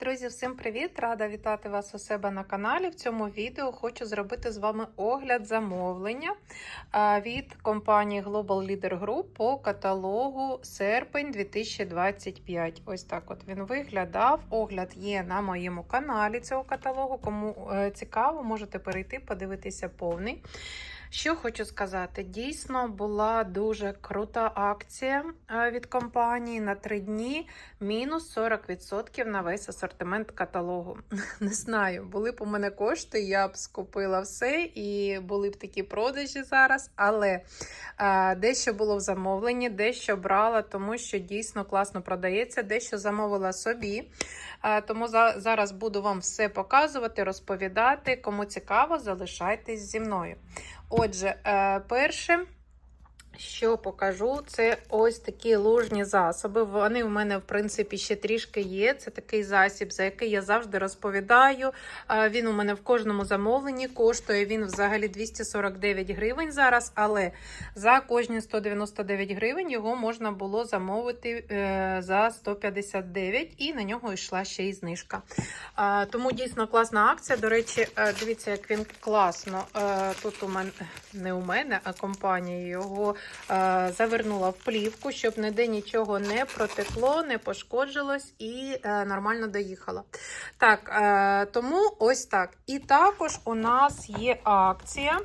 Друзі, всім привіт! Рада вітати вас у себе на каналі. В цьому відео хочу зробити з вами огляд замовлення від компанії Global Leader Group по каталогу серпень 2025. Ось так от він виглядав. Огляд є на моєму каналі цього каталогу. Кому е, цікаво, можете перейти, подивитися повний. Що хочу сказати, дійсно була дуже крута акція е, від компанії на три дні, мінус 40% на весь асортимент каталогу. Не знаю, були б у мене кошти, я б скупила все і були б такі продажі зараз. Але е, дещо було в замовленні, дещо брала, тому що дійсно класно продається, дещо замовила собі. Е, Тому за- зараз буду вам все показувати, розповідати. Кому цікаво, залишайтесь зі мною. Отже, першим. перше, що покажу, це ось такі лужні засоби. Вони в мене, в принципі, ще трішки є. Це такий засіб, за який я завжди розповідаю. Він у мене в кожному замовленні коштує він взагалі 249 гривень зараз, але за кожні 199 гривень його можна було замовити е, за 159 і на нього йшла ще й знижка. Тому дійсно класна акція. До речі, е, дивіться, як він класно. е, Тут у мене не у мене, а компанія його завернула в плівку, щоб ніде нічого не протекло, не пошкоджилось і е, нормально доїхала. Так, е, тому ось так. І також у нас є акція.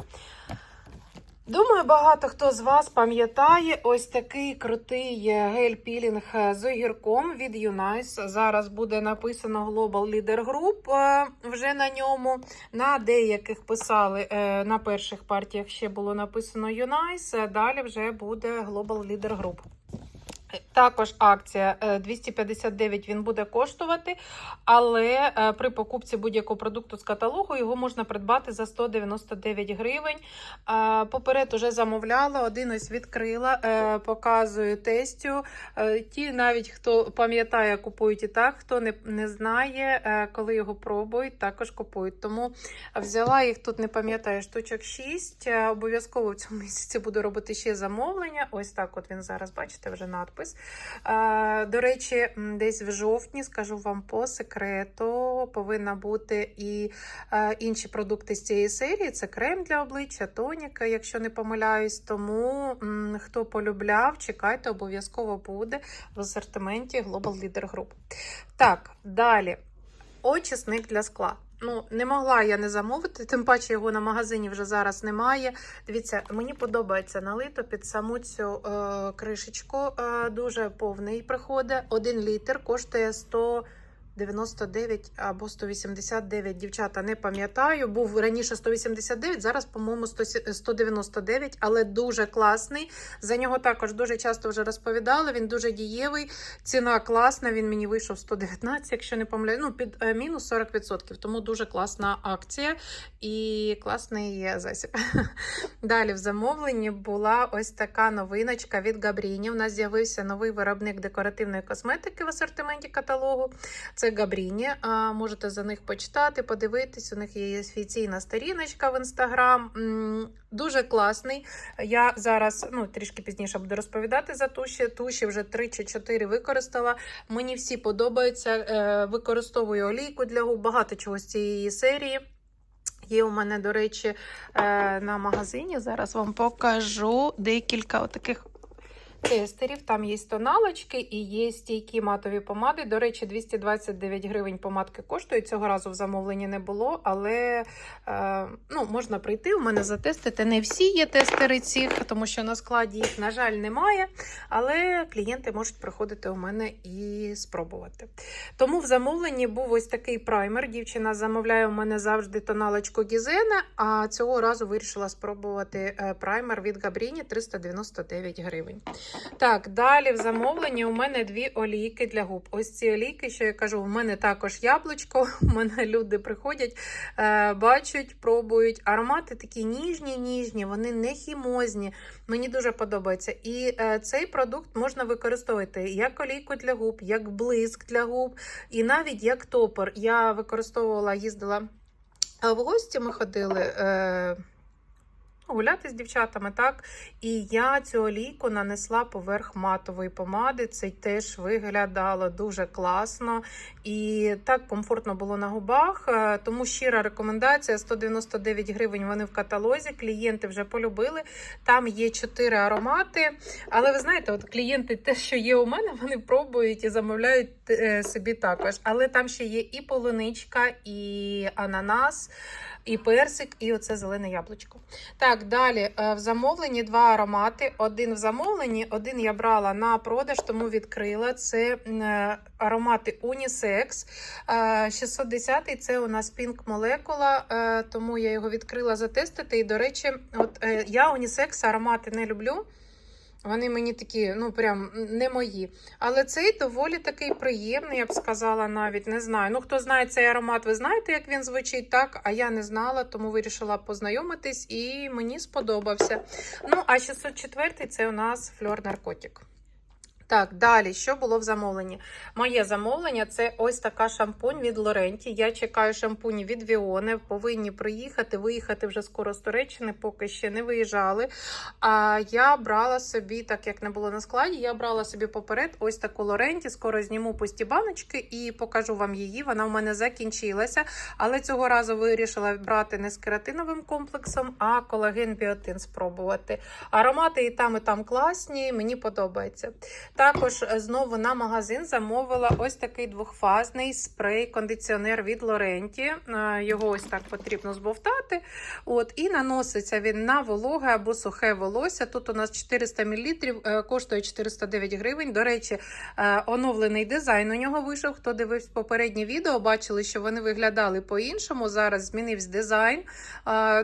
Думаю, багато хто з вас пам'ятає ось такий крутий гель-пілінг з огірком від Юнайс. Зараз буде написано Global Leader Group е, вже на ньому. На деяких писали е, на перших партіях ще було написано Юнайс. далі вже буде Global Leader Group. Також акція е, 259 він буде коштувати, але е, при покупці будь-якого продукту з каталогу його можна придбати за 199 гривень. Е, Поперед уже замовляла, один ось відкрила, е, показую тестю. Е, Ті, навіть хто пам'ятає, купують і так, хто не, не знає, е, коли його пробують, також купують. Тому взяла їх тут, не пам'ятаю, штучок 6. Е, Обов'язково в цьому місяці буду робити ще замовлення. Ось так от він зараз, бачите, вже надпис. Е, До речі, десь в жовтні, скажу вам по секрету, повинна бути і е, інші продукти з цієї серії. Це крем для обличчя, тоніка, якщо не помиляюсь. Тому хто полюбляв, чекайте, обов'язково буде в асортименті Global Leader Group. Так, далі. Очисник для скла. Ну, не могла я не замовити, тим паче його на магазині вже зараз немає. Дивіться, мені подобається налито під саму цю е, кришечку. Е, дуже повний приходить. Один літр коштує 199 або 189. Дівчата, не пам'ятаю. Був раніше 189, зараз, по-моєму, 100 199, але дуже класний. За нього також дуже часто вже розповідали. Він дуже дієвий. Ціна класна. Він мені вийшов 119, якщо не помиляю. Ну, під е, мінус 40%. Тому дуже класна акція і класний засіб. Далі в замовленні була ось така новиночка від Габріні. У нас з'явився новий виробник декоративної косметики в асортименті каталогу. Це Габріні. Можете за них почитати, подивитись. У них є офіційна сторіночка в інстаграм. Дуже класний. Я зараз ну, трішки пізніше буду розповідати за туші. Туші вже 3 чи 4 використала. Мені всі подобаються. Е, Використовую олійку для губ, багато чого з цієї серії. Є у мене, до речі, е, на магазині. Зараз вам покажу декілька таких тестерів. Там є тоналочки і є стійкі матові помади. До речі, 229 гривень помадки коштують. Цього разу в замовленні не було, але е, ну, можна прийти у мене затестити. Не всі є тестери цих, тому що на складі їх, на жаль, немає. Але клієнти можуть приходити у мене і спробувати. Тому в замовленні був ось такий праймер. Дівчина замовляє у мене завжди тоналочку Гізена, а цього разу вирішила спробувати е, праймер від Габріні 399 гривень. Так, далі в замовленні у мене дві олійки для губ. Ось ці олійки, що я кажу, в мене також яблучко. У мене люди приходять, е, бачать, пробують. Аромати такі ніжні, ніжні, вони не хімозні. Мені дуже подобається. І е, цей продукт можна використовувати як олійку для губ, як блиск для губ, і навіть як топор. Я використовувала, їздила е, в гості, ми ходили. Гуляти з дівчатами, так. І я цю олійку нанесла поверх матової помади. Це теж виглядало дуже класно і так комфортно було на губах. Е, Тому щира рекомендація: 199 гривень. Вони в каталозі. Клієнти вже полюбили. Там є 4 аромати. Але ви знаєте, от клієнти, те, що є у мене, вони пробують і замовляють е, собі також. Але там ще є і полуничка, і ананас, і персик, і оце зелене яблучко. Так, далі е, в замовленні два аромати. Один в замовленні, один я брала на продаж, тому відкрила. Це е, аромати Unisex. Е, 610 це у нас Pink Molecula, е, тому я його відкрила затестити. І, до речі, от е, я Unisex аромати не люблю. Вони мені такі, ну прям не мої. Але цей доволі такий приємний, я б сказала, навіть не знаю. Ну, хто знає цей аромат, ви знаєте, як він звучить, так? А я не знала, тому вирішила познайомитись і мені сподобався. Ну, а 604 це у нас фльор наркотик. Так, далі, що було в замовленні? Моє замовлення це ось така шампунь від Лоренті. Я чекаю шампуні від Віони. Повинні приїхати, виїхати вже скоро з Туреччини, поки ще не виїжджали. А я брала собі, так як не було на складі, я брала собі поперед ось таку Лоренті. Скоро зніму пусті баночки і покажу вам її. Вона в мене закінчилася. Але цього разу вирішила брати не з кератиновим комплексом, а колаген біотин спробувати. Аромати і там, і там класні, мені подобається. Також е, знову на магазин замовила ось такий двохфазний спрей-кондиціонер від Лоренті. Е, Його ось так потрібно збовтати. От, і наноситься він на вологе або сухе волосся. Тут у нас 400 мл, е, коштує 409 гривень. До речі, оновлений дизайн у нього вийшов. Хто дивився попереднє відео, бачили, що вони виглядали по-іншому. Зараз змінився дизайн.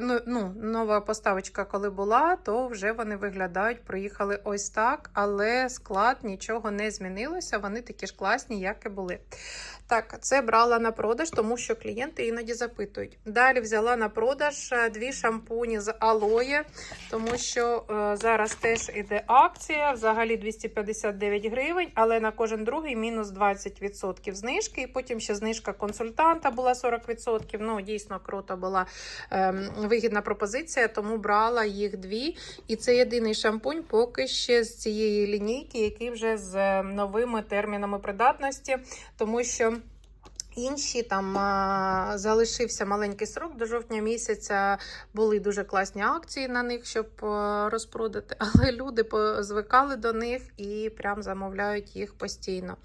Ну, ну, нова поставочка, коли була, то вже вони виглядають. Приїхали ось так, але склад нічого не змінилося. Вони такі ж класні, як і були. Так, це брала на продаж, тому що клієнти іноді запитують. Далі взяла на продаж е, дві шампуні з алоє, тому що е, зараз теж іде акція. Взагалі 259 гривень, але на кожен другий мінус 20% знижки. І потім ще знижка консультанта була 40%. Ну, дійсно круто була ем, вигідна пропозиція, тому брала їх дві. І це єдиний шампунь поки ще з цієї лінійки, який вже з е, новими термінами придатності, тому що. Інші там а, залишився маленький срок до жовтня місяця. Були дуже класні акції на них, щоб а, розпродати, але люди звикали до них і прям замовляють їх постійно.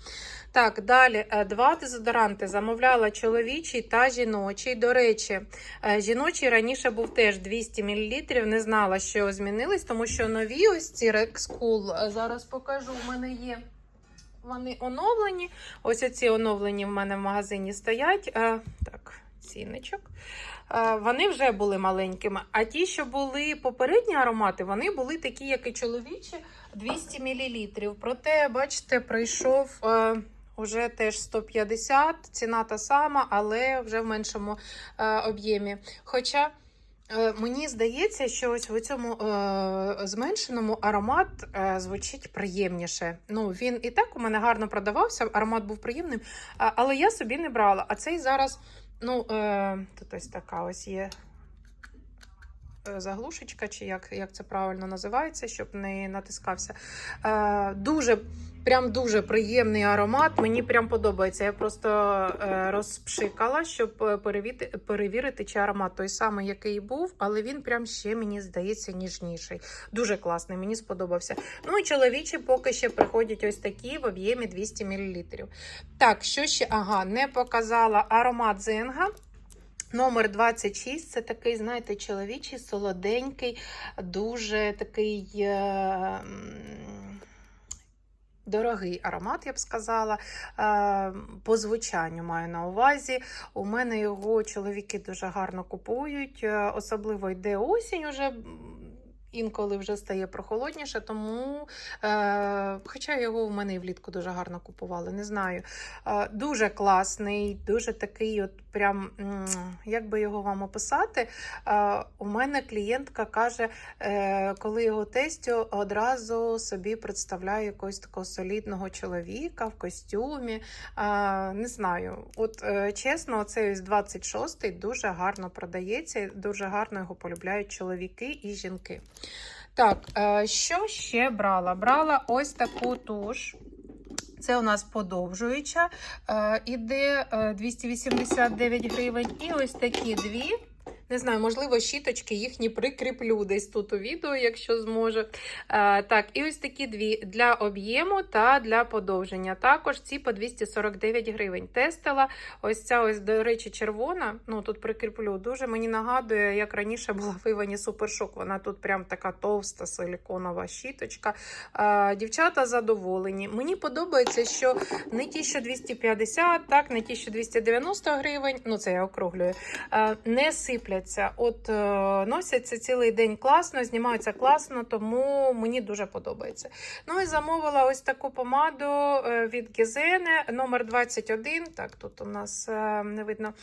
Так, далі е, два дезодоранти замовляла чоловічий та жіночий. До речі, е, жіночий раніше був теж 200 мл. Не знала, що змінились, тому що нові ось ці е, зараз покажу, у мене є. Вони оновлені. Ось оці оновлені в мене в магазині стоять. Е, так, цінничок. Е, вони вже були маленькими. А ті, що були попередні аромати, вони були такі, як і чоловічі, 200 мл. Проте, бачите, прийшов. Е, Уже теж 150, ціна та сама, але вже в меншому е, об'ємі. Хоча Мені здається, що ось в цьому е, зменшеному аромат е, звучить приємніше. Ну, він і так у мене гарно продавався, аромат був приємним, але я собі не брала. А цей зараз, ну, е, тут ось така ось є е, заглушечка, чи як, як це правильно називається, щоб не натискався. Е, дуже Прям дуже приємний аромат. Мені прям подобається. Я просто е, розпшикала, щоб е, перевірити, чи аромат той самий, який був, але він прям ще мені здається ніжніший. Дуже класний, мені сподобався. Ну і чоловічі поки ще приходять ось такі в об'ємі 200 мл. Так, що ще? Ага, не показала аромат Зенга. Номер 26 це такий, знаєте, чоловічий, солоденький, дуже такий. Е Дорогий аромат, я б сказала, е, по звучанню маю на увазі. У мене його чоловіки дуже гарно купують, е, особливо йде осінь уже. Інколи вже стає прохолодніше, тому, е, хоча його в мене і влітку дуже гарно купували, не знаю. Е, дуже класний, дуже такий, от прям, як би його вам описати. Е, у мене клієнтка каже, е, коли його тестю, одразу собі представляю якогось такого солідного чоловіка в костюмі. Е, не знаю, от е, чесно, цей ось 26-й дуже гарно продається, дуже гарно його полюбляють чоловіки і жінки. Так, е, що ще брала? Брала ось таку туш. Це у нас подовжуюча. Е, іде е, 289 гривень. І ось такі дві. Не знаю, можливо, щіточки їхні прикріплю десь тут у відео, якщо зможу. Е, так, і ось такі дві для об'єму та для подовження. Також ці по 249 гривень. Тестила. Ось ця, ось, до речі, червона. Ну тут прикріплю. Дуже мені нагадує, як раніше була в Івані Супершок. Вона тут прям така товста силіконова щіточка. Е, дівчата задоволені. Мені подобається, що не ті, що 250, так, не ті, що 290 гривень. Ну, це я округлюю. Е, не сипляться. От е, носяться цілий день класно, знімаються класно, тому мені дуже подобається. Ну і замовила ось таку помаду е, від Гізене, номер 21. Так, тут у нас е, не видно.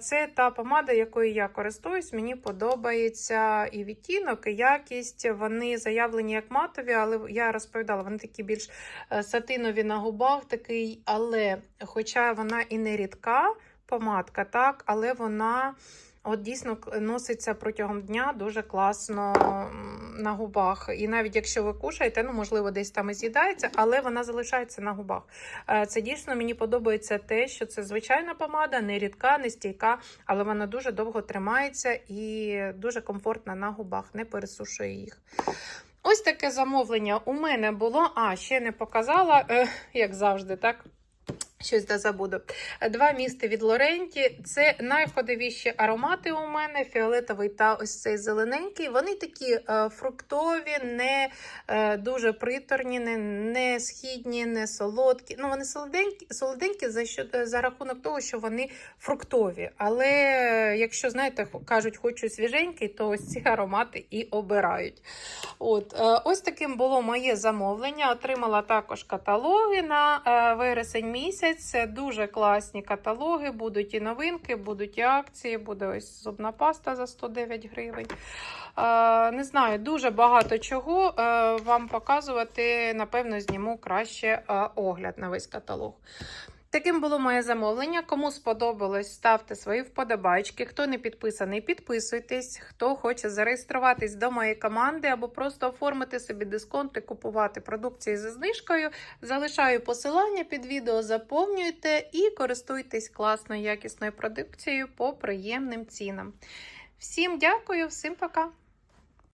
Це та помада, якою я користуюсь. Мені подобається і відтінок, і якість. Вони заявлені як матові, але я розповідала, вони такі більш сатинові на губах, такий, але хоча вона і не рідка помадка, так, але вона. От дійсно носиться протягом дня дуже класно на губах. І навіть якщо ви кушаєте, ну можливо, десь там і з'їдається, але вона залишається на губах. Е, Це дійсно мені подобається те, що це звичайна помада, не рідка, не стійка, але вона дуже довго тримається і дуже комфортна на губах, не пересушує їх. Ось таке замовлення у мене було. А, ще не показала, е, як завжди, так? Щось да забуду. Два місти від Лоренті. Це найходовіші аромати у мене: фіолетовий та ось цей зелененький. Вони такі е, фруктові, не е, дуже приторні, не, не східні, не солодкі. Ну, вони солоденькі, солоденькі за, що, за рахунок того, що вони фруктові. Але е, якщо, знаєте, кажуть, хочу свіженький, то ось ці аромати і обирають. От, е, ось таким було моє замовлення. Отримала також каталоги на е, вересень місяць. Це дуже класні каталоги. Будуть і новинки, будуть і акції, буде ось зубна паста за 109 гривень. Не знаю, дуже багато чого е, вам показувати. Напевно, зніму краще е, огляд на весь каталог. Таким було моє замовлення. Кому сподобалось, ставте свої вподобайки. Хто не підписаний, підписуйтесь. Хто хоче зареєструватись до моєї команди або просто оформити собі дисконт і купувати продукцію зі знижкою. Залишаю посилання під відео, заповнюйте і користуйтесь класною якісною продукцією по приємним цінам. Всім дякую, всім пока!